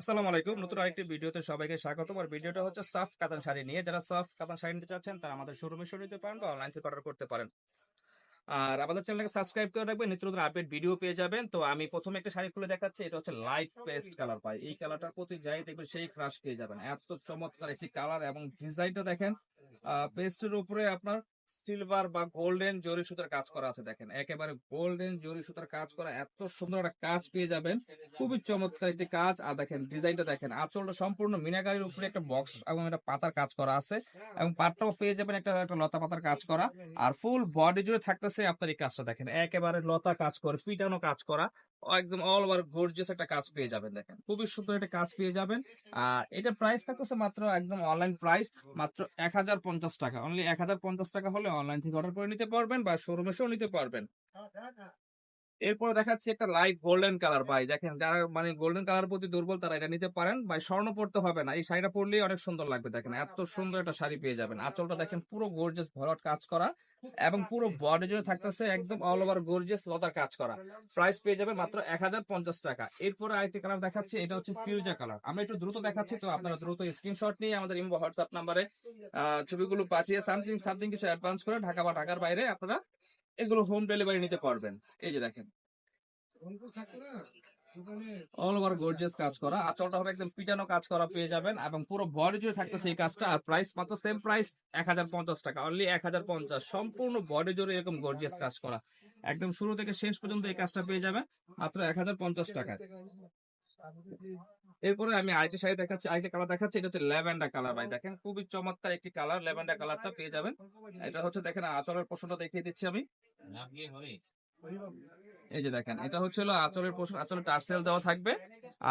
আসসালামু আলাইকুম। নতুন আরেকটি ভিডিওতে সবাইকে স্বাগত আর ভিডিওটা হচ্ছে সফট কাতান শাড়ি নিয়ে। যারা সফট কাতান শাড়ি নিতে চাচ্ছেন, তারা আমাদের শোরুমে শুরু নিতে পারেন বা অনলাইন থেকে অর্ডার করতে পারেন। আর আমাদের চ্যানেলকে সাবস্ক্রাইব করে রাখবেন। নিত্য নতুন আপডেট ভিডিও পেয়ে যাবেন। তো আমি প্রথমে একটা শাড়ি খুলে দেখাচ্ছি। এটা হচ্ছে লাইট পেস্ট কালার পাই। এই কালারটার প্রতি যাই দেখবেন সেই ক্রাশ পেয়ে যাবেন। এত চমৎকার একটি কালার এবং ডিজাইনটা দেখেন পেস্টের উপরে আপনার সিলভার বা গোল্ডেন জরি সুতার কাজ করা আছে, দেখেন। একেবারে গোল্ডেন জরি সুতার কাজ করা, এত সুন্দর একটা কাজ পেয়ে যাবেন। খুবই চমৎকার একটি কাজ। আর দেখেন, ডিজাইনটা দেখেন, আঁচলটা সম্পূর্ণ মিনাকারির উপরে একটা বক্স এবং একটা পাতার কাজ করা আছে। এবং পাটটাও পেয়ে যাবেন একটা একটা লতা পাতার কাজ করা। আর ফুল বডি জুড়ে থাকতেছে আপনার এই কাজটা, দেখেন। একেবারে লতা কাজ করে, পিটানো কাজ করা। একদম অল ওভার গর্জিয়াস একটা কাজ পেয়ে যাবেন, দেখেন। খুবই সুন্দর একটা কাজ পেয়ে যাবেন। আর এটা প্রাইস থাকতেছে মাত্র একদম অনলাইন প্রাইস মাত্র এক হাজার পঞ্চাশ টাকা। অনলি এক হাজার পঞ্চাশ টাকা হলে অনলাইন থেকে অর্ডার করে নিতে পারবেন বা শোরুমে এসেও নিতে পারবেন। এরপর দেখাচ্ছি একটা লাইট গোল্ডেন কালার ভাই। দেখেন যারা মানে গোল্ডেন কালার প্রতি দুর্বল তারা এটা নিতে পারেন। ভাই স্বর্ণ পড়তে হবে না। এই শাড়িটা পরলেই অনেক সুন্দর লাগবে দেখেন। এত সুন্দর একটা শাড়ি পেয়ে যাবেন। আঁচলটা দেখেন পুরো গর্জিয়াস ভরট কাজ করা এবং পুরো বডি জুড়ে থাকতেছে একদম অল ওভার গর্জিয়াস লতার কাজ করা। প্রাইস পেয়ে যাবে মাত্র এক হাজার পঞ্চাশ টাকা। এরপরে আরেকটি কালার দেখাচ্ছি এটা হচ্ছে ফিউজা কালার আমরা একটু দ্রুত দেখাচ্ছি তো আপনারা দ্রুত স্ক্রিনশট নিয়ে আমাদের ইমো হোয়াটসঅ্যাপ নাম্বারে ছবিগুলো পাঠিয়ে সামথিং সামথিং কিছু অ্যাডভান্স করে ঢাকা বা ঢাকার বাইরে আপনারা এগুলো হোম ডেলিভারি নিতে পারবেন। এই যে দেখেন। অল ওভার গর্জিয়াস কাজ করা। হবে পিটানো কাজ করা পেয়ে যাবেন এবং পুরো বডি থাকতেছে এই কাজটা। প্রাইস মাত্র সেম প্রাইস এক হাজার পঞ্চাশ টাকা। অনলি এক হাজার পঞ্চাশ। সম্পূর্ণ বডি এরকম গর্জিয়াস কাজ করা। একদম শুরু থেকে শেষ পর্যন্ত এই কাজটা পেয়ে যাবেন। মাত্র এক হাজার পঞ্চাশ টাকায়। এরপরে আমি আরেকটি শাড়ি দেখাচ্ছি, আরেকটি কালার দেখাচ্ছি, এটা হচ্ছে ল্যাভেন্ডার কালার ভাই। দেখেন খুবই চমৎকার একটি কালার ল্যাভেন্ডার কালারটা পেয়ে যাবেন। এটা হচ্ছে দেখেন আঁচলের পোষণটা দেখিয়ে দিচ্ছি আমি। এই যে দেখেন, এটা হচ্ছে হলো আঁচলের পোষণ আঁচলের টার্সেল দেওয়া থাকবে।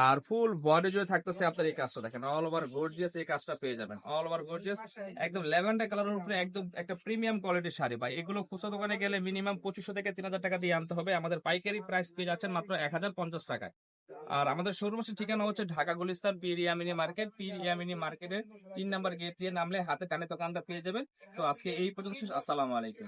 আর ফুল বডি জুড়ে থাকতেছে আপনার এই কাজটা, দেখেন অল ওভার গর্জিয়াস এই কাজটা পেয়ে যাবেন অল ওভার গর্জিয়াস একদম ল্যাভেন্ডার কালারের উপরে একদম একটা প্রিমিয়াম কোয়ালিটির শাড়ি ভাই। এগুলো খুচরা দোকানে গেলে মিনিমাম পঁচিশশো থেকে তিন হাজার টাকা দিয়ে আনতে হবে। আমাদের পাইকারি প্রাইস পেয়ে যাচ্ছেন মাত্র এক হাজার পঞ্চাশ টাকায়। আর আমাদের শোরুমের ঠিকানা হচ্ছে ঢাকা গুলিস্তান পিরিয়ামিনি মার্কেট। পিরিয়ামিনি মার্কেটের তিন নাম্বার গেট দিয়ে নামলে হাতে টানে দোকানটা পেয়ে যাবেন। তো আজকে এই পর্যন্ত। আসসালামু আলাইকুম।